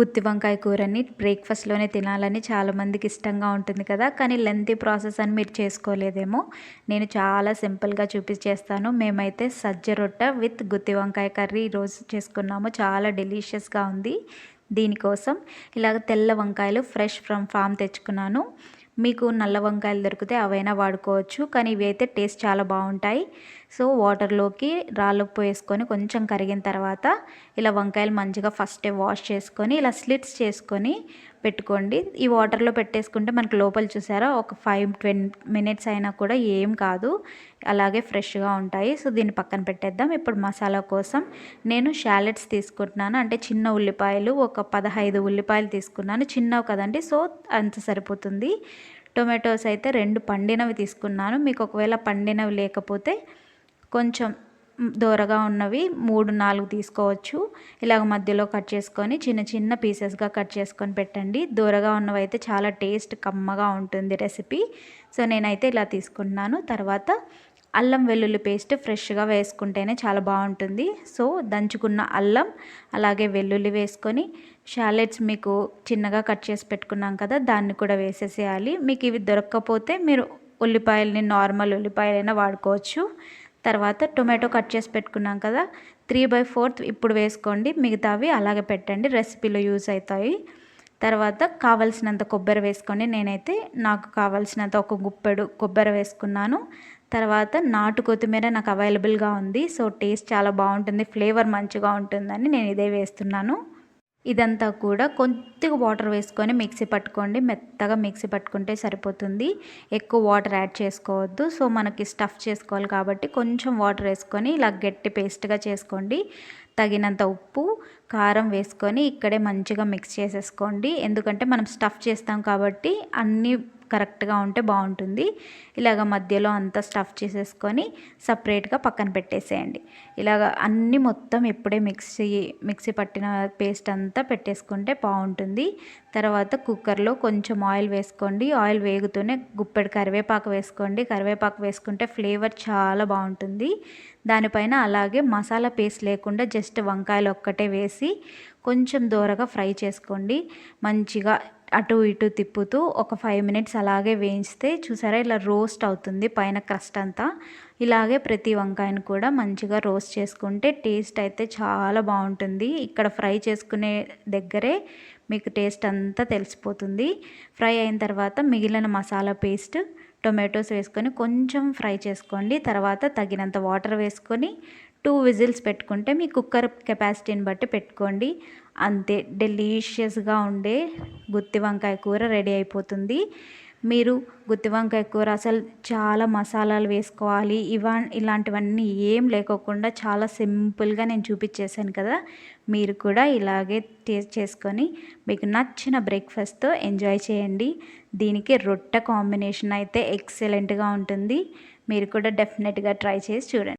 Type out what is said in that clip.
గుత్తి వంకాయ కూరని బ్రేక్ఫాస్ట్లోనే తినాలని చాలామందికి ఇష్టంగా ఉంటుంది కదా. కానీ లెంతీ ప్రాసెస్ అని మీరు చేసుకోలేదేమో. నేను చాలా సింపుల్గా చూపించేస్తాను. మేమైతే సజ్జ రొట్టె విత్ గుత్తి వంకాయ కర్రీ ఈరోజు చేసుకున్నాము. చాలా డెలీషియస్గా ఉంది. దీనికోసం ఇలాగ తెల్ల వంకాయలు ఫ్రెష్ ఫ్రమ్ ఫామ్ తెచ్చుకున్నాను. మీకు నల్ల వంకాయలు దొరికితే అవైనా వాడుకోవచ్చు కానీ ఇవి అయితే టేస్ట్ చాలా బాగుంటాయి. సో వాటర్లోకి రాళ్ళుప్పు వేసుకొని కొంచెం కరిగిన తర్వాత ఇలా వంకాయలు మంచిగా ఫస్టే వాష్ చేసుకొని ఇలా స్లిట్స్ చేసుకొని పెట్టుకోండి. ఈ వాటర్లో పెట్టేసుకుంటే మనకు లోపల చూసారా ఒక ఫైవ్ ట్వెన్ మినిట్స్ అయినా కూడా ఏం కాదు. అలాగే ఫ్రెష్గా ఉంటాయి. సో దీన్ని పక్కన పెట్టేద్దాం. ఇప్పుడు మసాలా కోసం నేను షాలెట్స్ తీసుకుంటున్నాను. అంటే చిన్న ఉల్లిపాయలు ఒక పదహైదు ఉల్లిపాయలు తీసుకున్నాను. చిన్నవి కదండి సో అంత సరిపోతుంది. టొమాటోస్ అయితే రెండు పండినవి తీసుకున్నాను. మీకు ఒకవేళ పండినవి లేకపోతే కొంచెం దూరగా ఉన్నవి మూడు నాలుగు తీసుకోవచ్చు. ఇలాగ మధ్యలో కట్ చేసుకొని చిన్న చిన్న పీసెస్గా కట్ చేసుకొని పెట్టండి. దూరగా ఉన్నవి అయితే చాలా టేస్ట్ కమ్మగా ఉంటుంది రెసిపీ సో నేనైతే ఇలా తీసుకుంటున్నాను. తర్వాత అల్లం వెల్లుల్లి పేస్ట్ ఫ్రెష్గా వేసుకుంటేనే చాలా బాగుంటుంది. సో దంచుకున్న అల్లం అలాగే వెల్లుల్లి వేసుకొని షాలెట్స్ మీకు చిన్నగా కట్ చేసి పెట్టుకున్నాం కదా దాన్ని కూడా వేసేసేయాలి. మీకు ఇవి దొరక్కపోతే మీరు ఉల్లిపాయలని నార్మల్ ఉల్లిపాయలైనా వాడుకోవచ్చు. తర్వాత టొమాటో కట్ చేసి పెట్టుకున్నాం కదా త్రీ బై ఫోర్త్ ఇప్పుడు వేసుకోండి మిగతావి అలాగే పెట్టండి రెసిపీలో యూజ్ అవుతాయి. తర్వాత కావలసినంత కొబ్బరి వేసుకోండి నేనైతే నాకు కావాల్సినంత ఒక గుప్పెడు కొబ్బరి వేసుకున్నాను. తర్వాత నాటు కొత్తిమీర నాకు అవైలబుల్గా ఉంది సో టేస్ట్ చాలా బాగుంటుంది ఫ్లేవర్ మంచిగా ఉంటుందని నేను ఇదే వేస్తున్నాను. ఇదంతా కూడా కొద్దిగా వాటర్ వేసుకొని మిక్సీ పట్టుకోండి. మెత్తగా మిక్సీ పట్టుకుంటే సరిపోతుంది. ఎక్కువ వాటర్ యాడ్ చేసుకోవద్దు. సో మనకి స్టఫ్ చేసుకోవాలి కాబట్టి కొంచెం వాటర్ వేసుకొని ఇలా గట్టి పేస్ట్గా చేసుకోండి. తగినంత ఉప్పు కారం వేసుకొని ఇక్కడే మంచిగా మిక్స్ చేసేసుకోండి. ఎందుకంటే మనం స్టఫ్ చేస్తాం కాబట్టి అన్నీ కరెక్ట్గా ఉంటే బాగుంటుంది. ఇలాగ మధ్యలో అంతా స్టఫ్ చేసేసుకొని సపరేట్గా పక్కన పెట్టేసేయండి. ఇలాగ అన్నీ మొత్తం ఎప్పుడే మిక్సీ మిక్సీ పట్టిన పేస్ట్ అంతా పెట్టేసుకుంటే బాగుంటుంది. తర్వాత కుక్కర్లో కొంచెం ఆయిల్ వేసుకోండి. ఆయిల్ వేగుతూనే గుప్పెడు కరివేపాకు వేసుకోండి. కరివేపాకు వేసుకుంటే ఫ్లేవర్ చాలా బాగుంటుంది. దానిపైన అలాగే మసాలా పేస్ట్ లేకుండా జస్ట్ వంకాయలు ఒక్కటే వేసి కొంచెం దూరగా ఫ్రై చేసుకోండి. మంచిగా అటు ఇటు తిప్పుతూ ఒక ఫైవ్ మినిట్స్ అలాగే వేయిస్తే చూసారా ఇలా రోస్ట్ అవుతుంది పైన క్రస్ట్ అంతా. ఇలాగే ప్రతి వంకాయను కూడా మంచిగా రోస్ట్ చేసుకుంటే టేస్ట్ అయితే చాలా బాగుంటుంది. ఇక్కడ ఫ్రై చేసుకునే దగ్గరే మీకు టేస్ట్ అంతా తెలిసిపోతుంది. ఫ్రై అయిన తర్వాత మిగిలిన మసాలా పేస్ట్ టొమాటోస్ వేసుకొని కొంచెం ఫ్రై చేసుకోండి. తర్వాత తగినంత వాటర్ వేసుకొని టూ విజిల్స్ పెట్టుకుంటే మీ కుక్కర్ కెపాసిటీని బట్టి పెట్టుకోండి. అంతే డెలీషియస్గా ఉండే గుత్తి వంకాయ కూర రెడీ అయిపోతుంది. మీరు గుత్తి వంకాయ కూర అసలు చాలా మసాలాలు వేసుకోవాలి. ఇవా ఇలాంటివన్నీ ఏం లేకోకుండా చాలా సింపుల్గా నేను చూపించేశాను కదా. మీరు కూడా ఇలాగే టేస్ట్ చేసుకొని మీకు నచ్చిన బ్రేక్ఫాస్ట్తో ఎంజాయ్ చేయండి. దీనికి రొట్టె కాంబినేషన్ అయితే ఎక్సలెంట్గా ఉంటుంది. మీరు కూడా డెఫినెట్గా ట్రై చేసి చూడండి.